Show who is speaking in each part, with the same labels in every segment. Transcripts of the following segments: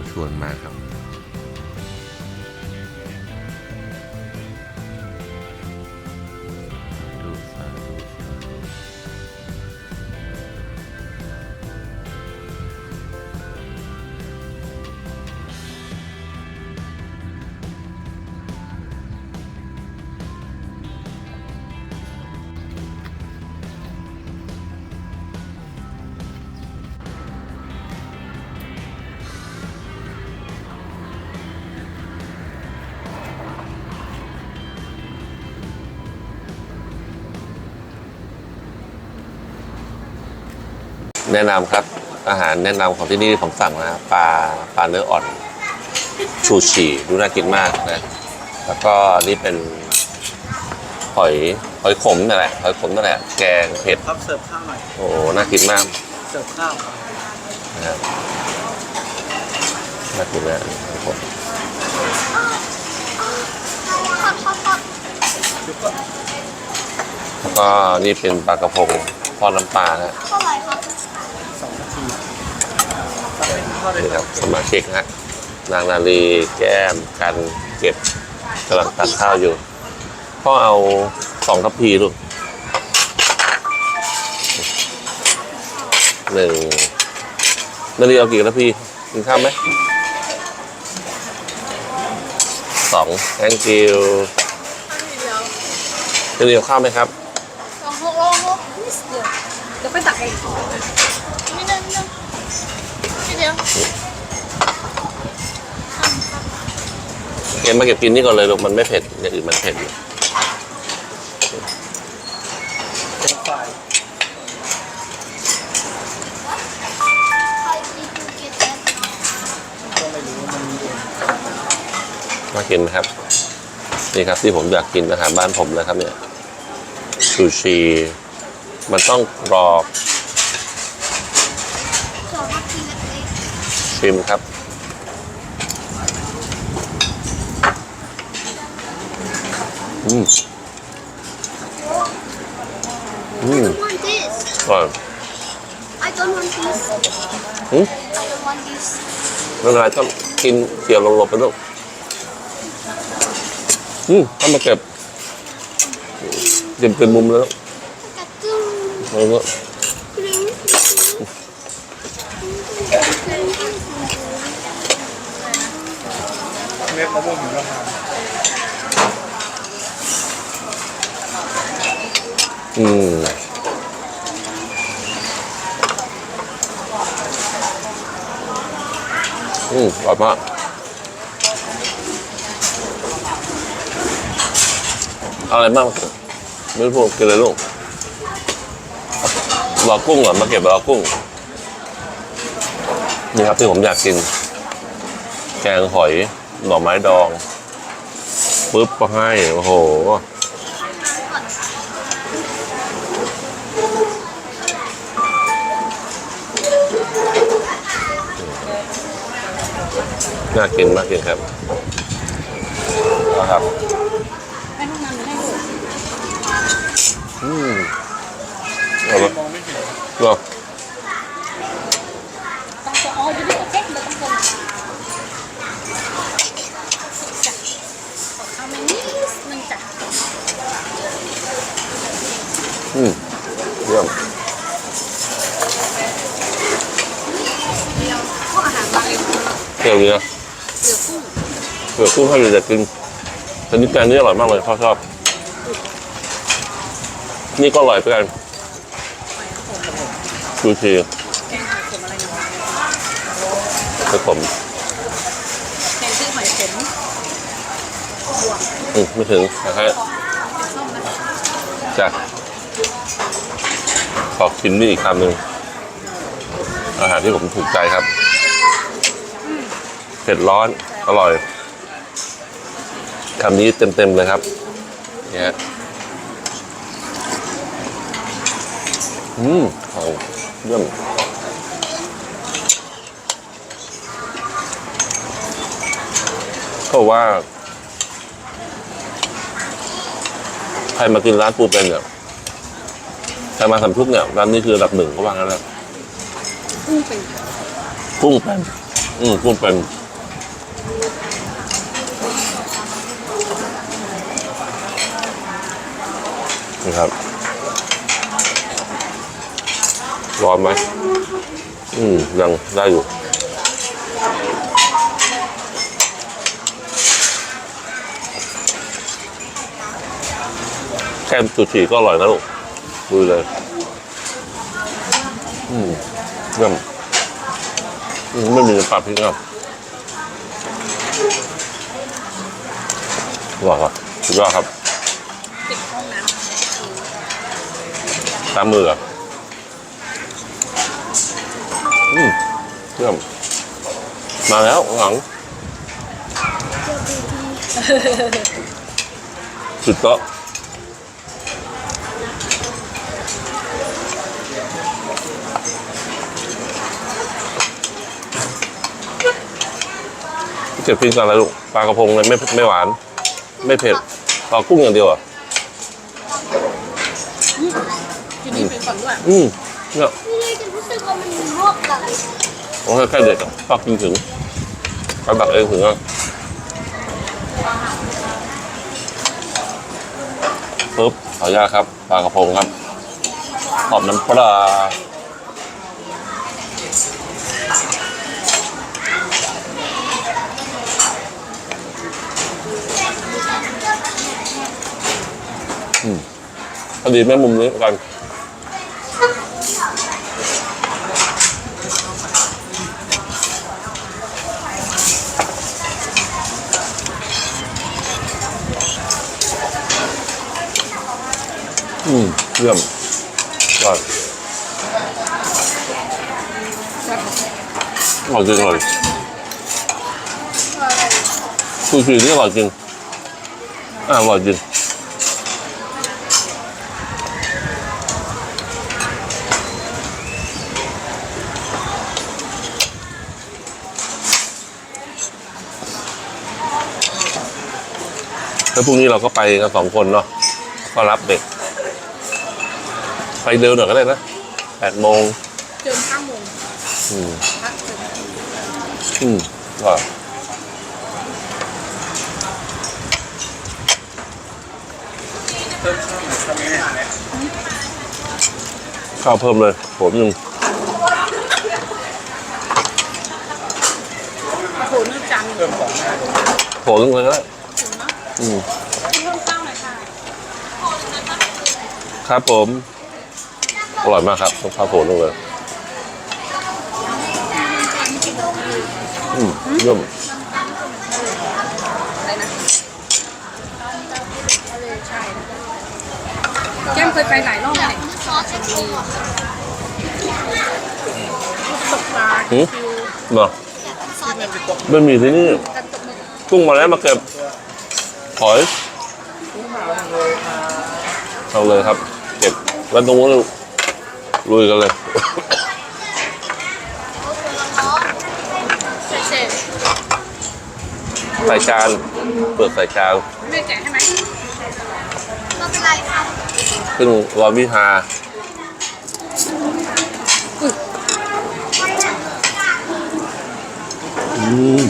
Speaker 1: นารีเแนะนำครับ อาหารแนะนำของที่นี่ผมสั่งนะปลาปลาเนื้ออ่อนชูชีดูน่ากินมากนะ แล้วก็นี่เป็นหอยหอยขมนั่นแหละหอยขมนั่นแหละแกงเผ็ด
Speaker 2: ครับเสิร์ฟข้าวหน่อย
Speaker 1: โอ้โหน่ากินมาก
Speaker 2: เสิร์ฟข้าว
Speaker 1: นะครับน่ากินมากหอยขม
Speaker 2: ชุบก็
Speaker 1: แล้วก็นี่เป็นปลากระพงทอดน้ำปลานะ
Speaker 3: เท่าไหร่ครับ
Speaker 2: สองนาทีตักเป็ นี่ครับ
Speaker 1: สมาชิกนะนางนาลีแก้มกันเก็บกำลังตักข้าวอยู่พ่อเอาสองทัพพีลูกหนึ่งนาลีเอากี่ทัพพีกินข้าวไหมสอง thank you
Speaker 3: เดี๋ยว
Speaker 1: นาลีเอาข้าวไหมครับ
Speaker 3: ลองลองลองลองนิดเดียวเดี๋ยวไปตักเองนิดนึงนิดนึงนิด เดียว
Speaker 1: เอ็มมาเก็บกินนี่ก่อนเลยลูกมันไม่เผ็ดอย่างอื่นมันเผ็ดอยู่
Speaker 2: มามันมีเอง
Speaker 1: มากินนะครับ นี่ครับที่ผมอยากกินอาหารบ้านผมเลยครับเนี่ยซูชิมันต้องกรอบ
Speaker 3: สองนาทีเล็ก
Speaker 1: ชิมครับ อืม
Speaker 3: ๆ
Speaker 1: อืม
Speaker 3: I don't want this
Speaker 1: อร่อย
Speaker 3: I don't want this
Speaker 1: อืม
Speaker 3: I don't want this
Speaker 1: ไม่เป็นไรต้องกินเกี่ยวหลบๆไปลูกอืมต้องมาเก็บเก็บเป็นมุมแล้ว
Speaker 3: กระตุ้ง
Speaker 1: แล้วก็
Speaker 3: กริ๊ งกริ๊ง
Speaker 2: เม็ดมะม่วงหิมพานต์
Speaker 1: อืมอืมอร่อยมากอะไรบ้างไม่รู้พวกกินอะไรลูกรอกุ้งเหรอมาเก็บรอกุ้ง นี่ครับที่ผมอยากกิน แกงหอย หน่อไม้ดองปุ๊บก็ให้ โอ้โห น่ากินมากกินครับนะครับอืมเอาละ
Speaker 2: มองไม่เห็น
Speaker 1: เหรอ
Speaker 3: ต้องจะอ๋ออยู่ที่ตัวเช็คเดี๋ยวต้องคนขอข้าวมันนิดนึงจ้ะ
Speaker 1: อืมเยี่ยม
Speaker 3: เดียวพวกอาหารมาเอง
Speaker 1: เที่ยวดีนะ
Speaker 3: เหลือกุ้ง
Speaker 1: เผื่อกุ้งให้เลยจะกินแต่นี่แกงนี่อร่อยมากเลยพ่อชอบ นี่ก็อร่อยเหมือนกันดูที
Speaker 3: แกงหอยขมอะไรนะ
Speaker 1: ให้ผม
Speaker 3: แกงชื่อหอยขม
Speaker 1: อืมไม่ถึงนะฮะ
Speaker 3: เป็นส้มนะ
Speaker 1: จ้ะขอกินนี่อีกคำหนึ่งอาหารที่ผมถูกใจครับ เผ็ดร้อน อร่อยคำนี้เต็มๆเลยครับเนี่ยอืมเอาเยี่ยมเขาบอกว่ารมากินร้านปูเป็นเนี่ยใครมาสำทุกเนี่ยร้านนี้คืออันดับหนึ่งก็ว่างั้นแหละ
Speaker 3: กุ้งเป็น
Speaker 1: กุ้งเป็นอืมกุ้งเป็น นี่ครับ ร้อนไหมอืม ยังได้อยู่แค่ซูชิก็อร่อยนะลูกดูเลย อืมเยี่ยมอืมไม่มีน้ำปลาพริกครับอร่อยครับสุดยอดครับ
Speaker 3: ติดห้องน้
Speaker 1: ตามมืออะอืมเยี่ยมมาแล้วข้างหลัง สุดโต๊ะเก็บพริกกันอะไรลูกปลากระพงเลยไม่ไม่หวาน ไม่เผ็ดปลากุ้งอย่างเดียวอะำ
Speaker 3: ทีนี้เป็น ก่อนด้วย
Speaker 1: อืมเนี่ย
Speaker 4: นี่เลยจะรู้สึกว่ามันลวกแบบ
Speaker 1: โอ้ยใกล้เด็กอะปากกินถึงปากตักเองถึงอะปึ๊บขออนุญาตครับปลากระพงครับขอบน้ำปลาอืมพอดีแม่มุมนี้กัน อืมเยี่ยมอร่อยอร่อยจริงอร่อยซูชินี่อร่อยจริงอ่าอร่อยจริง แล้วพรุ่งนี้เราก็ไปกันสองคนเนาะก็รับเด็ก ไปเร็วหน่อยก็ได้นะแปดโมง
Speaker 3: เจิมห้าโมง
Speaker 1: อืม
Speaker 3: พักเจิม
Speaker 1: อืมก็
Speaker 2: เพิ่มข้าวหน่อยครับแม่
Speaker 1: ข้าวเพิ่มเลยผมหนึ่ง
Speaker 3: โถเนื้อจันทร์
Speaker 2: เพิ่มสองหน้า
Speaker 1: ผมหนึ่งเลยก็ได้
Speaker 3: ถึงเนาะ
Speaker 1: อืม
Speaker 3: เพิ่มข้าวหน่อยค่ะ
Speaker 1: ครับผม อร่อยมากครับต้องข้าวโผล่ลงเลยอืมเยี่ยม
Speaker 3: อะไรนะใช่แก้มเคยไปหลายรอบเลย
Speaker 4: ซอสเชฟกุ้งอะ
Speaker 3: ตกปลา
Speaker 1: หืม
Speaker 3: คิว
Speaker 1: เนาะ
Speaker 4: อยากกินซอสเชฟกุ้ง
Speaker 1: ไม่มีที่นี่
Speaker 3: กันตกหมึก
Speaker 1: กุ้งมาแล้วมาเก็บ หอย
Speaker 2: กุ้งเผาทางเลยค่ะ
Speaker 1: เอาเลยครับ เก็บแล้วตรงนู้นลุยกันเลย
Speaker 3: ใส่เศษ
Speaker 1: ใส่จานเปิดใส่จาน
Speaker 3: ไม่แกะให้ไหม
Speaker 4: ไม่เป็นไรค่ะ
Speaker 1: ซึ่งรอวิชาอืม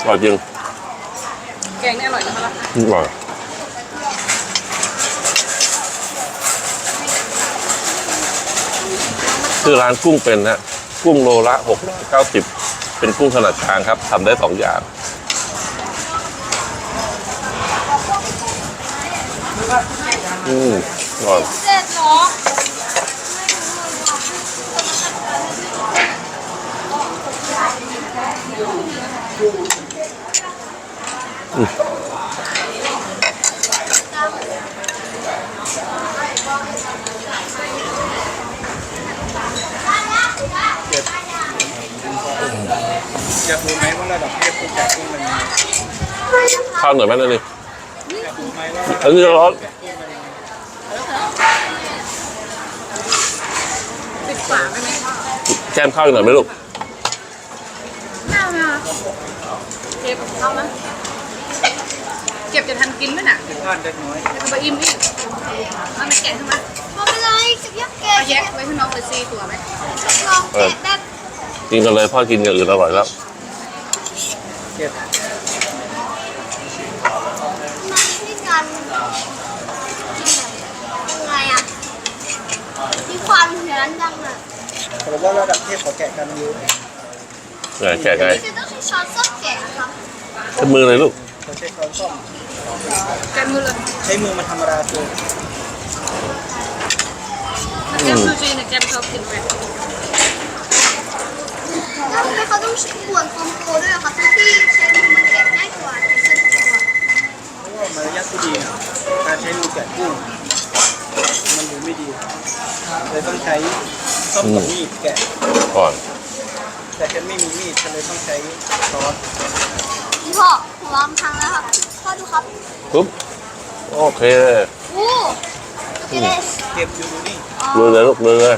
Speaker 1: อร่อยจริง
Speaker 3: แกงนี่อร่ อยนะคะล่ะ
Speaker 1: อร่อยคือร้านกุ้งเป็นนะกุ้งโลละหกร้อยเก้าสิบเป็นกุ้งขนาดกลางครับทำได้สองอย่างอืมอร่อย
Speaker 4: เสร็จเนาะ
Speaker 2: อยากรู้ไหมว่าระดับเทพกุ้งแกะกุ้งมันยังไง
Speaker 1: ข้าวหน่อยไหมนั่นนี่
Speaker 2: อยากรู้ไหมว่า
Speaker 1: อันนี้ร้อน
Speaker 3: ติดฝาไหมไหม
Speaker 1: แกมข้าวอีกหน่อยไหมลูก
Speaker 3: ไม่เอานะเก็บเข้านะเก็บบจะทันกินไหมน่ะ
Speaker 2: เป็นพลาดเล็กน้อย
Speaker 3: แล้วก็ไปอิ่มอีกเอาไปแกะขึ้นมา
Speaker 4: ไม่เป็นไรจะยักแกะ
Speaker 3: เอาแยกไว้ให้น้องไปซีตัวไหม
Speaker 4: ลองแกะแบบ
Speaker 1: กินกันเลยพ่อกินอย่างอื่นอร่อยแล้ว
Speaker 2: เก็บ
Speaker 4: มันที่กันกินแบบยังไงอะมีความเหมือนยังอะ
Speaker 2: แต่ว่าระดับเทพขอแกะกันอยู่
Speaker 1: ไหนแกะไง
Speaker 4: นี่จะต้องใช้ช้อนส้อมแกะครับ
Speaker 1: ใช้มือเลยลูก
Speaker 2: เขาใช้ช้อนส้อม
Speaker 3: แกะมือเลย
Speaker 2: ใช้มือมันธรรมดาคือ
Speaker 3: แกะซูชิเนี่ยแกะชอบกินไป
Speaker 4: แล้วทำไมเขาต้องใช้บ่วนคอมโบด้วยอะคะทั้งที่ใช้มือมันแกะง่ายกว่าแต่สนุกกว่า
Speaker 2: เพราะว่ามารยาทผู้ดีนะการใช้มือแกะกุ้งมันดูไม่ดีเลยต้องใช้ส้อมกับมีดแกะ
Speaker 1: ก่อน
Speaker 2: แต่ฉันไม่มีมีดฉันเลยต้องใช้ช้อน
Speaker 4: นี่พ่อหัวมันพังแล้วครับพ่อดูครับ
Speaker 1: ปุ๊บโอเค
Speaker 4: โอ้โอเคเลย
Speaker 2: เก็บอยู่ดูนี่
Speaker 1: ดูเลยลูกดูเลย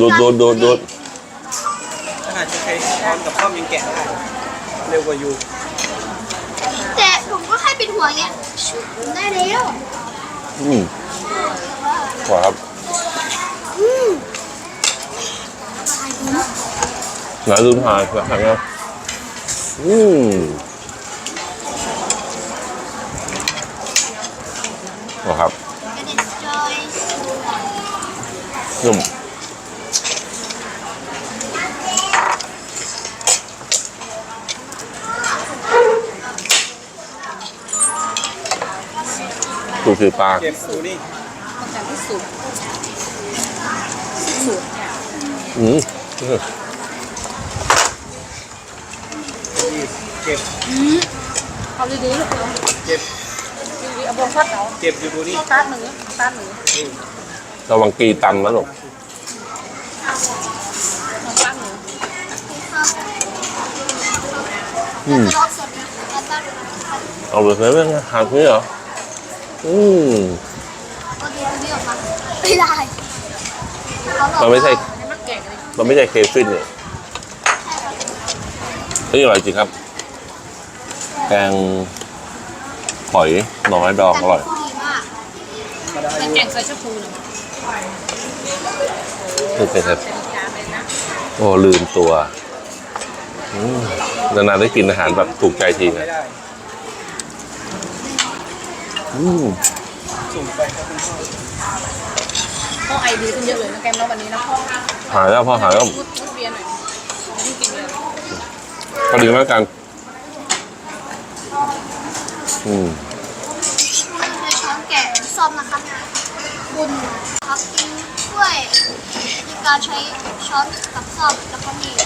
Speaker 1: ดูดดูดดูดดูด
Speaker 2: ขนาดจะใช้ช้อนกับข้อมยังแกะได้เร็วกว่าอยู่
Speaker 4: แต่ผมก็แค่เป็นหัวเงี้ยชุบผมได้แล้ว
Speaker 1: อืมขอครับ
Speaker 4: อืม
Speaker 1: ไหนดูถ่ายถ่ายนะอืมขอครับ
Speaker 4: กระเด็นจอย
Speaker 1: นุ่ม ดูสีปลา
Speaker 2: เก็บดูนี่
Speaker 3: ต้องการที่สุดสูตรเนี่ย
Speaker 1: อืม
Speaker 2: นี่เก็บ
Speaker 3: เอาดีๆลูกเอา
Speaker 2: เก็บ
Speaker 3: ดีๆเอาบองฟัดเอา
Speaker 2: เก็บอยู่ดูนี่
Speaker 3: ตาดหนึ่งตาดหนึ่ง
Speaker 2: นี่
Speaker 1: ระวังกีตำนะลูก
Speaker 3: น้องตาดหนึ่ง
Speaker 4: ครับ
Speaker 1: อืม
Speaker 4: จะลองสดนะแล้วก็
Speaker 1: เอาเลยไหมเรื่องหักนี่เหรอ อืม
Speaker 4: ก็ดูนี่ออกมาไม่ได้เขาบอก
Speaker 1: มันไม่ใช่
Speaker 3: ให้มันแกะกันเลย
Speaker 1: มันไม่ใช่เคฟินเนี่ยนี่อร่อยจริงครับ แกงหอยหน่อไม้ดองอร่อย
Speaker 4: แต่ดีมาก
Speaker 2: ธรรมดาอ
Speaker 3: เป็น
Speaker 2: ยู่
Speaker 3: แกงใส่ชะพูหนึ่ง
Speaker 1: นี่เป็นครับ
Speaker 3: เต็มจานเลยนะ
Speaker 1: โอ้ลืมตัวอืมนานๆได้กินอาหารแบบถูกใจที
Speaker 2: ไม่
Speaker 1: นะ
Speaker 2: ได้
Speaker 1: อืม
Speaker 2: สุ่มไปครับคุณ พ่อ
Speaker 3: พ่อไอดีขึ้นเยอะเลยนะแกมเนาะวันนี้นะพ่อ
Speaker 1: หายแล้วพ่อหายแล้ว
Speaker 3: พูดพูดเบียร์หน่อยไม่กินเลย
Speaker 1: ก็ดีมากกัน อืม
Speaker 4: คุณใช้ช้อนแกะซ่อมนะครับคุณครับกินด้วยมีการใช้ช้อนกับซ่อมแล้วก็มีด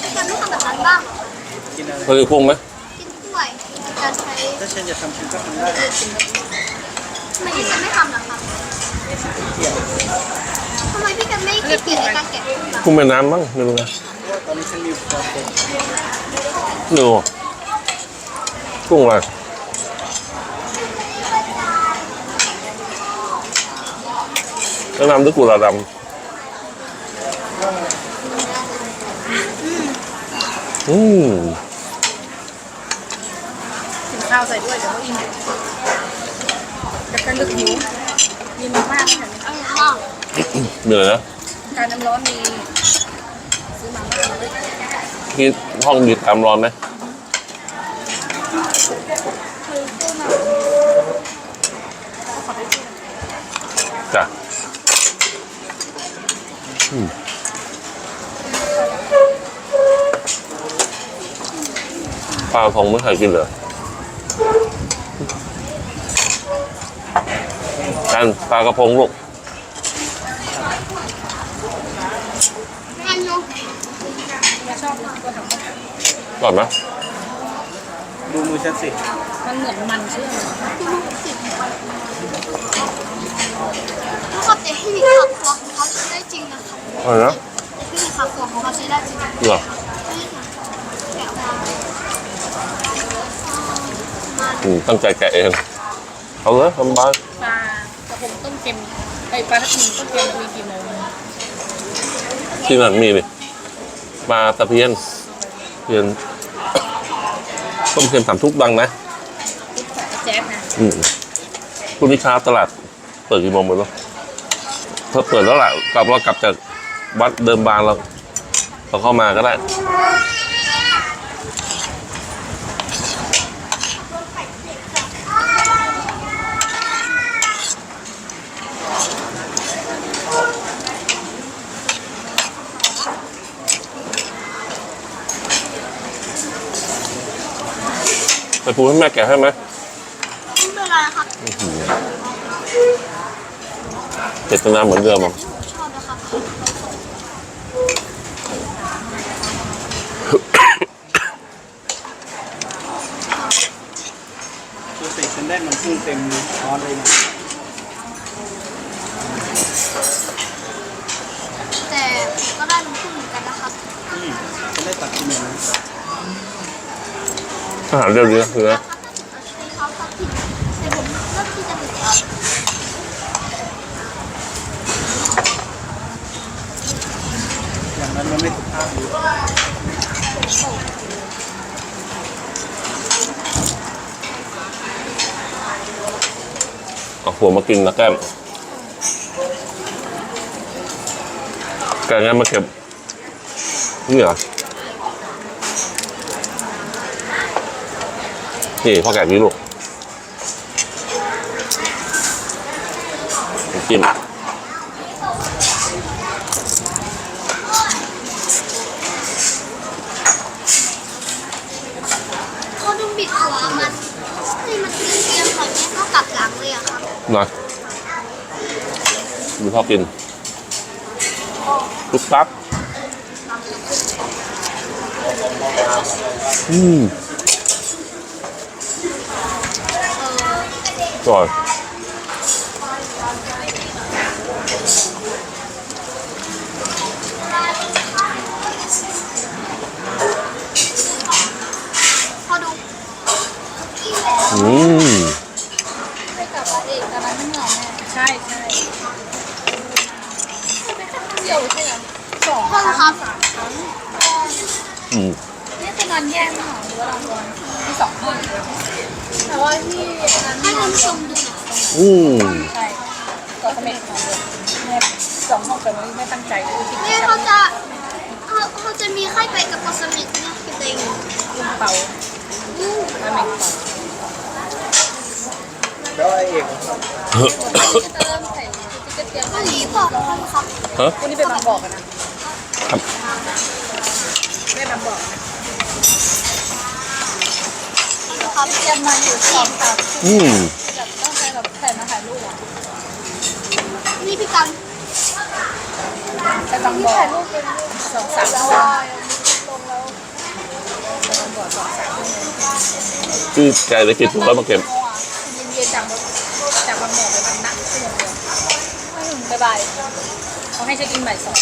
Speaker 4: พี่กันไม่ทำแบบนั้นบ้างเหรอ
Speaker 2: กินอะไร
Speaker 1: เคยกุ้งไหม
Speaker 4: กินด้วยมี การใช้
Speaker 2: ถ้าฉันจะทำฉันก็ทำได้
Speaker 4: ทำไมพี่กันไม่ทำล่ะครับ
Speaker 2: เกี่ยว
Speaker 4: ทำไมพี่กันไม่ขี้เกียจในการแกะกุ้งล่ะ
Speaker 1: กุ้งแม่น้ำมั้งไม่รู้นะ
Speaker 2: เพราะว่าตอนนี้ฉันมีอุปกรณ์เต็ม
Speaker 1: ดูกุ้งอะไรแนะนำด้วยกุหลาบดำอืม
Speaker 3: กิน ข้าวใส่ด้วยเดี๋ยวเขาอิ่มจะเป็นลึกหิวยินมากเลย
Speaker 4: ออยมาก
Speaker 1: เหนื่อยนะ
Speaker 3: การน้ำร้อนมีซื้อมาบ้างเลย
Speaker 1: ที่ห้องมีตามร้อนไหมจ้ะอืมปลาทองไม่เคยกินเลย กันปลากระพงลูก
Speaker 4: งานโย
Speaker 3: ไม่ชอบเลยก็ทำ
Speaker 1: ก่อนไหม
Speaker 2: ดูมือฉันสิ
Speaker 3: มันเหมือนมันเชื่อม
Speaker 4: ถ้าเขาเตะให้มีขับครัวของเขาใช้ได้จริงนะครับ
Speaker 1: อะไรนะ
Speaker 4: ที่มีขับครัวของเขาใช้ได้จริง
Speaker 1: เหรอ
Speaker 4: นี่ค่ะแกะออกมามัน
Speaker 1: อืมตั้งใจแกะเอง เอาเลยทำบ้าน
Speaker 3: ปลากระพงต้มเค็ม ไอปลาทับทิมต้มเค็มมีกี่โมง
Speaker 1: ที่นั่นมีเลยปลาตะเพียนเพียนต้มเค็มสามทุกดังนะ
Speaker 3: แจ๊บนะ
Speaker 1: อืมพรุ่งนี้เช้าตลาด เปิดกี่โมงไหมวะเพิ่เปิดแล้วแหละกลับเรากลับจากวัดเดิมบางเราเราเข้ามาก็ได้ ไปปูให้แม่แกะให้ไหม
Speaker 4: ไม่เป็นไรครับ
Speaker 1: เจ็ดตนาเหมือนเดิมอะ
Speaker 4: ชอบนะครับ
Speaker 2: ตัวเสกฉันได้มันพุ่งเต็มช้อนเลยนะ
Speaker 4: แต่ผมก็ได้มันขึ้นเหมือนกันนะครับ
Speaker 2: อืมฉันได้ตัดกินหนึ่งนะ
Speaker 1: อาหารเดียวดีเนื้อคื
Speaker 4: ออ
Speaker 2: ย่างนั้นมันไม่สุภาพเลย
Speaker 1: เอาหัวมากินนะแก้มแกงั้นมาเก็บนี่เหรอ นี่พ่อแกะกี่ลูกน้ำจิ้ม
Speaker 4: เขาต้องบิดหัวมันให้มันเอียงๆแบบนี้เท่ากับหลังเลยอะครับ
Speaker 1: หน่อยดูพ่อกินลูกปั๊บอืม ร่อย
Speaker 4: พอดู
Speaker 1: อืม
Speaker 3: ไปกลับมาเองตอนนั้นไม่เหงาแม่ใช่ใช่ไปแค่ครั้งเดียวใช่ไหมสอง
Speaker 4: ห้องครับ
Speaker 1: อืม
Speaker 3: นี่จะนอนแยกไม่เหรอหรือว่าเรานอนที่สองห้อง แต่ว่าที่นั้น
Speaker 4: ให้ท่านผู้ชมดูหน่อย
Speaker 1: อืม
Speaker 3: ใช่ก็เขม็ดนอนเลยแม่สองห้องแต่ไม่ไม่ตั้งใจเลยที่
Speaker 4: เนี่ยเขาจะเขาเขาจะมีไข่เป็ดกับปลาสมิธเนี่ยคือเต็ง
Speaker 3: ลุงเป่า
Speaker 4: อู้
Speaker 3: แล้วแม่งเป่า
Speaker 2: แล้วไอเอกครับ
Speaker 3: เติมใส่ชุดเตรียม
Speaker 4: ก็หลีบอกเขาครับ
Speaker 1: ฮะ
Speaker 3: วันนี้เป็นบางบอกกันนะครับแม่บางบอกนะ ครับเตรียมมาอยู่สองสาม
Speaker 1: อืม
Speaker 3: แบบต้องใช้แบบแผ่นมาถ่ายรูปอะ
Speaker 4: นี่พี่กัน
Speaker 3: ใช้บางบอกสองสามชั่วโมงใช้บางบอกสองสามชั่ว
Speaker 1: คือแกได้กี่ตัวแล้วมาเก็บ
Speaker 3: เย็นๆจากจากบางบอกไปบางนักชั่วโมงเดียวบ๊ายบายเขาให้เช็คอินบ่ายสอง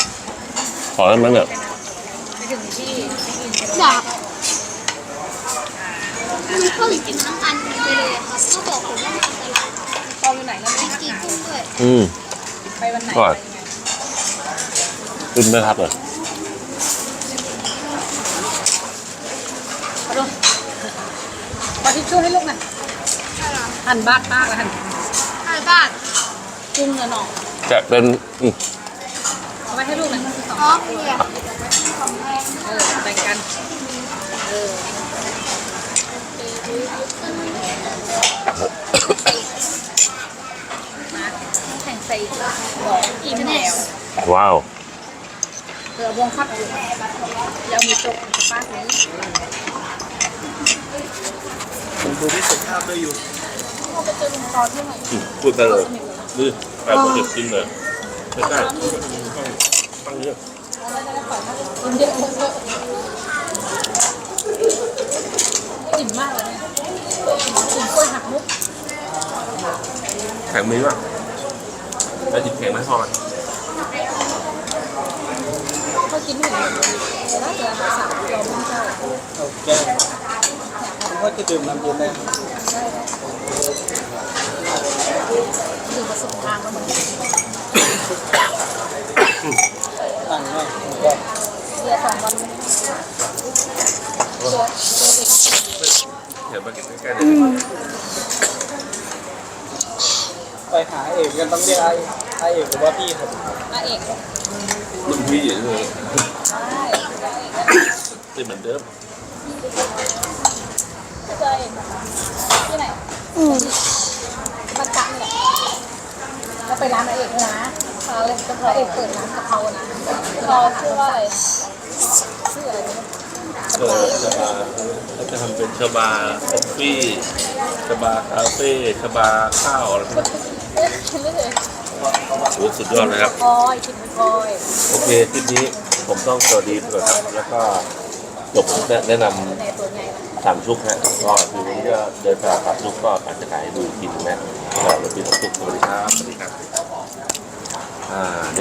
Speaker 1: ขอได้ไหมเนี่ย
Speaker 3: ไปถึงที่เช็คอินใช่ไหม
Speaker 4: อยาก มันก็หลีกินทั้งอันไปเลยอะครับก็บอกผมว่ามันอันตราย
Speaker 3: ตอนอยู่ไหนแล้ว
Speaker 4: มี
Speaker 3: ไม่
Speaker 4: กี่
Speaker 3: กี่
Speaker 4: กุ้งด้วย
Speaker 1: อืม
Speaker 3: ไปวันไหน
Speaker 1: ก่อน
Speaker 3: อะไรเงี้ย
Speaker 1: ขึ้นไหมครับเลย
Speaker 3: เอาดูขอทิชชู่ให้ลูกหน่อยหั่นบ้ากมากแล้วหั่น
Speaker 4: ใช่บ้าน
Speaker 3: กุ้งเนื้อหนอง
Speaker 1: แกะเป็นอืม
Speaker 3: เอาไว้ให้ลูกหน่อยสอง
Speaker 4: อ๋อเนี่ย
Speaker 3: เออแบ่งกัน เออมา แข่งใส่บอกอีเมล
Speaker 1: ว้าว
Speaker 3: เออวงคับอยู่แล้วมีจกป้าเลย
Speaker 2: ผมดูที่สุภาพด้วยอยู่
Speaker 3: เราไปเจอลุงตอนที่ไหน
Speaker 1: อืมพูดไปเลยดื้อแปดเจ็ดกินเลยไม่ได้ต้องตั้งเยอะ
Speaker 3: อะไรได้ปล่อยมากินเยอะเยอะอิ่มมากเลย
Speaker 1: แข็งมือป่ะแล้วจิบแข็งไหมพอไหม
Speaker 3: ก็กินไม่ถึงเลยแต่ถ้าเกิดภาษาเราไม่ใช่
Speaker 2: เอาแก้วผมว่าจะดื่มน้ำเย็นได้
Speaker 3: คือประสบการณ์มันเหมือน
Speaker 2: ตั้งไว้ผมก็
Speaker 3: เรียสองวันเรียเรียเด็ก
Speaker 1: เดี๋ยวมาใกล้ๆเลย
Speaker 2: ไป หาเอกกันต้องเรียกไอ้ไอ้เอกหรือว่าพี่ครับ
Speaker 3: มาเอก
Speaker 1: รุ่นพี่อย่างนี้เลย
Speaker 3: ใช่มาเอก
Speaker 1: เป็นเหมือนเดิม
Speaker 3: เจอเอกที่ไหนบัตรกะนี่แหละแล้วไปร้านมาเอกด้วยนะเขาเลยก็พระเอกเปิดร้านกะเพรานะรอชื่อว่าอะไรชื่ออะไรนะ
Speaker 1: เออชบาเขาจะทำเป็นชบาคอฟฟี่ชบาคาเฟ่ชบาข้าวอะไรพวกนี้
Speaker 3: เอ๊ะไม่เลย
Speaker 1: โอ้สุดยอดนะครับ
Speaker 3: คอยกินคอย
Speaker 1: โอเคคลิปนี้ผมต้องสวัสดีไปก่อนครับ แล้วก็จบแนะนำ
Speaker 3: ในตัวใหญ่นะ
Speaker 1: สามชุกฮะก็คือวันนี้ก็เดินตลาดสามชุกก็อาจจะขายให้ดูอีกทีหนึงนะตลาดรถปีสามชุกสวัสดีครับสวัสดีครับอ่าเดี๋ยว